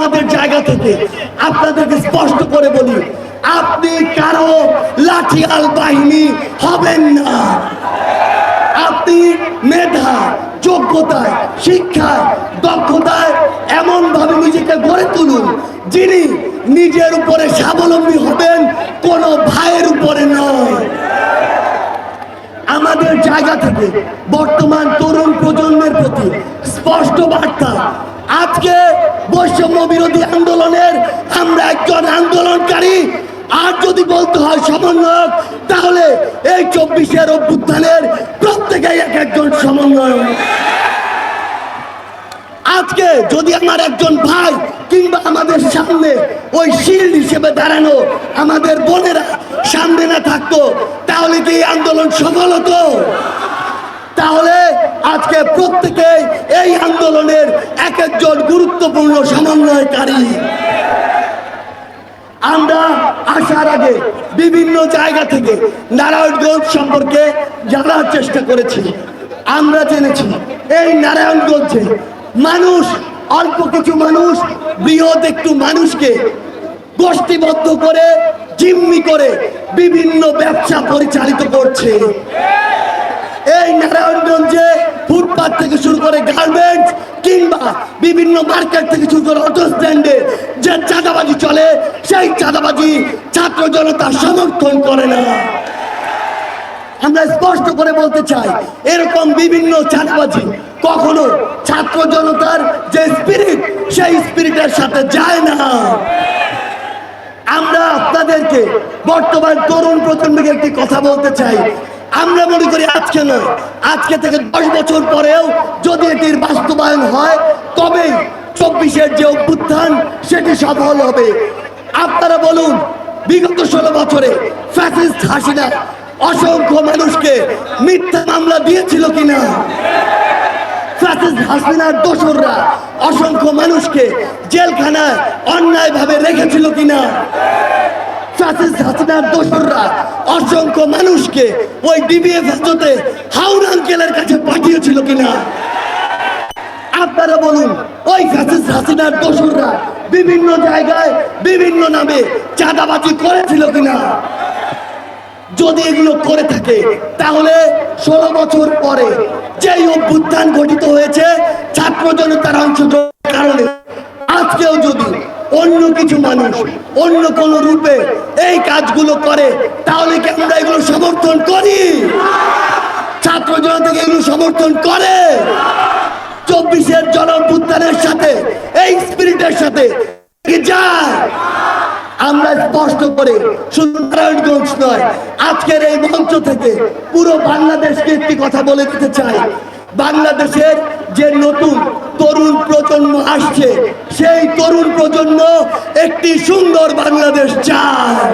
আমাদের জায়গা থেকে আপনাদেরকে স্পষ্ট করে বলি, আপনি কারও লাঠিয়াল বাহিনী হবেন না। আপনি মেধা, যোগ্যতায়, শিক্ষায়, দক্ষতায় এমন ভাবে নিজেকে গড়ে তুলুন যিনি নিজের উপরে স্বাবলম্বী হবেন, কোনো ভাইয়ের উপরে নয়। আমাদের জায়গা থেকে বর্তমান তরুণ প্রজন্মের প্রতি স্পষ্ট বার্তা আজকে বৈষম্য বিরোধী আন্দোলনের আমরা একজন আন্দোলনকারী। আর যদি বলতে হয় সমন্বয়ক, তাহলে এই চব্বিশের অভ্যুত্থানের প্রত্যেকেই এক একজন সমন্বয়ক। আজকে যদি আমার একজন ভাই কিংবা আমাদের সামনে ওই শিল্ড হিসেবে দাঁড়ানো আমাদের বোনেরা সামনে না থাকতো, তাহলে কি আন্দোলন সফল হতো? তাহলে আজকে প্রত্যেকে আন্দোলনের এক একজন গুরুত্বপূর্ণ সমন্বয়কারী। আমরা আসার আগে বিভিন্ন জায়গা থেকে নারায়ণগঞ্জ সম্পর্কে জানার চেষ্টা করেছি। আমরা জেনেছি, এই নারায়ণগঞ্জে মানুষ, অল্প কিছু মানুষ, বৃহৎ একটু মানুষকে গোষ্ঠীবদ্ধ করে, জিম্মি করে বিভিন্ন ব্যবসা পরিচালিত করছে। এই নারায়ণগঞ্জে ফুটপাথ থেকে শুরু করে গার্মেন্টস কিংবা বিভিন্ন মার্কেট থেকে শুরু করে অটো স্ট্যান্ডে যে চাঁদাবাজি চলে, সেই চাঁদাবাজি ছাত্র জনতা সমর্থন করে না। আমরা স্পষ্ট করে বলতে চাই, এরকম বিভিন্ন চাঁদাবাজি কখনো ছাত্র জনতার যে স্পিরিট সেই স্পিরিটের সাথে যায় না। আমরা আপনাদেরকে বর্তমান তরুণ প্রজন্মকে একটি কথা বলতে চাই আমরা মনে করি আজকে নয়। আজকে থেকে দশ বছর পরেও যদি এটির বাস্তবায়ন হয়, তবেই চব্বিশের যে অভ্যুত্থান, সেটি সফল হবে। আপনারা বলুন, বিগত ষোলো বছরে ফ্যাসিস্ট হাসিনা অসংখ্য মানুষকে মিথ্যা মামলা দিয়েছিল কিনা? ফ্যাসিস্ট হাসিনার দোসররা অসংখ্য মানুষকে জেলখানায় অন্যায়ভাবে রেখেছিল কিনা? ফ্যাসিস্ট হাসিনার দোসররা অসংখ্য মানুষকে ওই ডিবিএফ হাজতে আঙ্কেলের কাছে পাঠিয়েছিল কিনা? আপনারা বলুন, ওই ফ্যাসিস্ট হাসিনার দোসররা বিভিন্ন জায়গায়, বিভিন্ন নামে চাঁদাবাজি করেছিল কিনা? যদি এগুলো করে থাকে, তাহলে ষোলো বছর পরে যেই অভ্যুত্থান গঠিত হয়েছে, ছাত্র জনতার অংশগ্রহণের কারণে, আজকেও যদি অন্য কিছু মানুষ, অন্য কোন রূপে এই কাজগুলো করে, তাহলে কি আমরা এগুলো সমর্থন করি? ছাত্র জনতাকে এগুলো সমর্থন করে? চব্বিশের জন অভ্যুত্থানের সাথে, এই স্পিরিটের সাথে আমরা স্পষ্ট করে শুধু নয়, আজকের এই মঞ্চ থেকে পুরো বাংলাদেশকে একটি কথা বলে দিতে চাই। বাংলাদেশের যে নতুন তরুণ আসছে সেই তরুণ প্রজন্ম একটি সুন্দর বাংলাদেশ চায়।